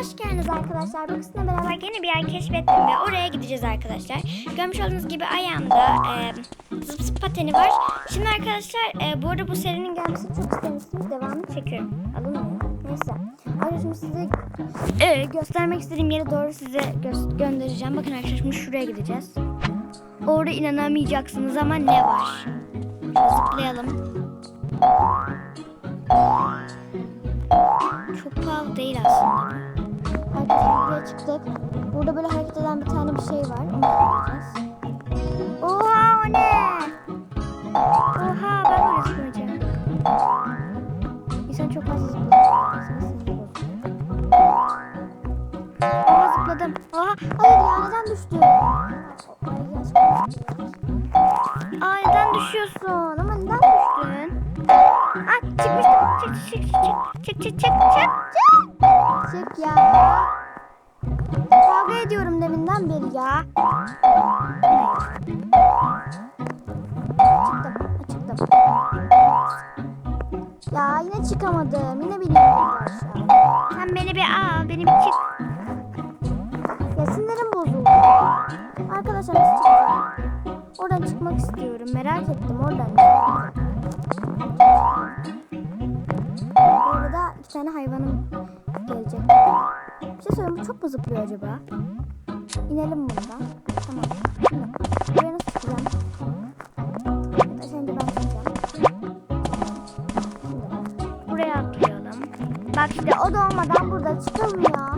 hoş geldiniz arkadaşlar. Bu kısımla beraber yeni bir yer keşfettim ve oraya gideceğiz arkadaşlar. Görmüş olduğunuz gibi ayağımda e, zıp zıp pateni var. Şimdi arkadaşlar e, bu arada bu serinin gelmesini çok istemişsiniz. Devamını çekiyorum. Alınmıyor. Neyse. Arkadaşlar size e, göstermek istediğim yere doğru size gö- göndereceğim. Bakın arkadaşlar şimdi şuraya gideceğiz. Orada inanamayacaksınız ama ne var? Zıplayalım. Çok pahalı değil aslında. Çıktık. Burada böyle hareket eden bir tane bir şey var. Onu yapacağız. Oha o ne? Oha ben böyle zıplayacağım. İnsan çok fazla zıplıyor. Oha zıpladım. Oha hayır ya neden düştüm? Aa neden düşüyorsun? Ama neden düştün? Aa çıkmıştım. Çık çık çık çık çık çık çık çık Çık ya. Kavga ediyorum deminden beri ya. Çıktım. Çıktım. Ya yine çıkamadım. Yine biliyorum aşağı. Sen beni bir al. Beni bir çık. Ya sinirim bozuldu. Arkadaşlar nasıl çıkacağım? Oradan çıkmak istiyorum. Merak ettim oradan. Bu arada iki tane hayvanım gelecek. Bir şey söyleyeyim bu çok mu zıplıyor acaba? İnelim buradan. Tamam. Buraya nasıl çıkacağım? Önce ben çıkacağım. Buraya atlayalım. Bak işte o da olmadan burada çıkılmıyor.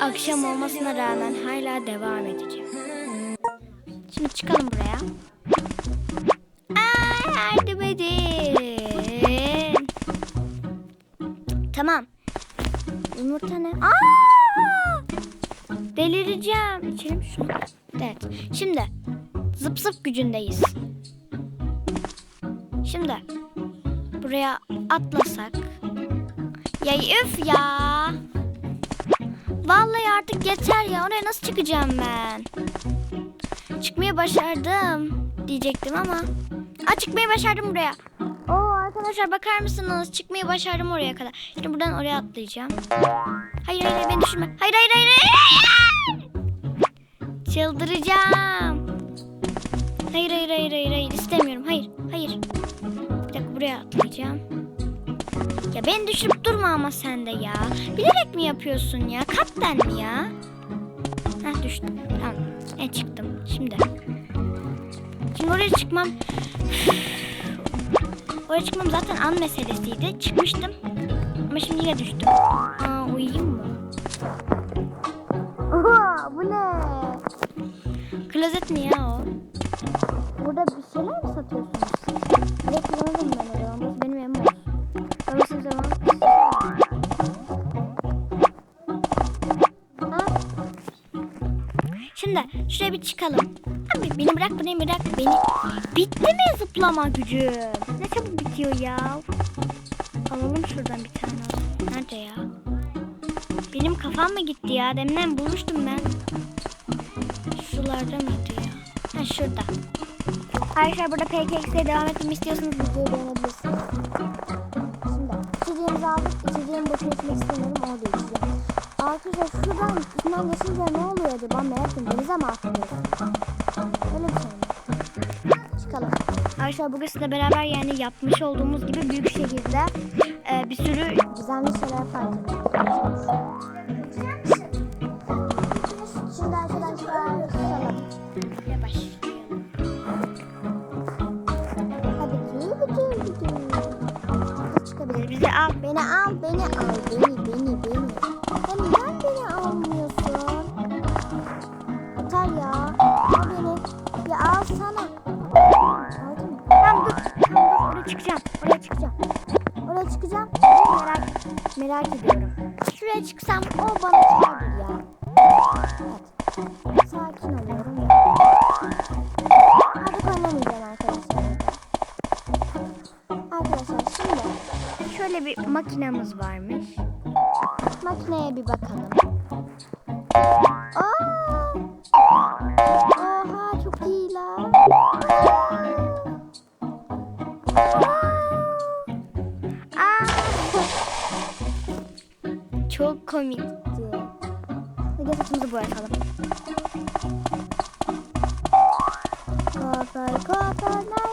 Akşam olmasına rağmen hala devam edeceğim. Şimdi çıkalım buraya. Aa, yardım edin. Tamam. Yumurta ne? Aa! Delireceğim. İçelim şunu. Evet. Şimdi zıp zıp gücündeyiz. Şimdi buraya atlasak. Ya üf ya. Vallahi artık yeter ya. Oraya nasıl çıkacağım ben? Çıkmayı başardım diyecektim ama. Aa çıkmayı başardım buraya. Oo arkadaşlar bakar mısınız? Çıkmayı başardım oraya kadar. Şimdi buradan oraya atlayacağım. Hayır hayır beni düşürme. Hayır hayır hayır. hayır. Çıldıracağım. Hayır hayır hayır hayır hayır istemiyorum. Hayır hayır. Buraya atlayacağım. Ya beni düşürüp durma ama sen de ya. Bilerek mi yapıyorsun ya? Katten mi ya? Heh düştüm. Tamam. E çıktım. Şimdi. Şimdi oraya çıkmam. oraya çıkmam zaten an meselesiydi. Çıkmıştım. Ama şimdi yine düştüm. Aa uyuyayım mı? Oha bu ne? Klozet mi ya o? Burada bir şeyler bir çıkalım. Abi beni bırak beni bırak beni. Bitti mi zıplama gücüm? Ne çabuk bitiyor ya. Alalım şuradan bir tane. Nerede ya? Benim kafam mı gitti ya? Deminden bulmuştum ben. Şuralarda mıydı ya? Ha şurada. Arkadaşlar burada PKX'e devam etmemi istiyorsanız videoyu beğenebilirsiniz. Şimdi içeceğimizi aldık. İçeceğimi boşuna içmek istemiyorum. Orada içeceğim. Arkadaşlar şuradan geçince ne oluyor acaba? Merak ettim. Denize mi atlıyoruz? Öyle bir şey mi? Çıkalım. Arkadaşlar bugün sizle beraber yani yapmış olduğumuz gibi büyük şehirde e, bir sürü gizemli şeyler fark. Şimdi arkadaşlar çıkalım. Yavaş. Hadi tüy tüy tüy. Çıkabilir. Bizi al. Beni al. Beni al. Beni beni beni niye almıyorsun? Atar ya. Al beni. Ya al sana. Tamam dur. Tamam dur. Oraya çıkacağım. Oraya çıkacağım. Oraya çıkacağım. Merak, merak ediyorum. Şuraya çıksam o bana çıkardır ya. Evet. Sakin oluyorum ya. Artık oynamayacağım arkadaşlar. Arkadaşlar şimdi şöyle bir makinamız varmış. Makineye bir bakalım. Aa! Oha çok iyi la. Aa! Çok komikti. Hadi saçımızı boyatalım. Kuaför kuaför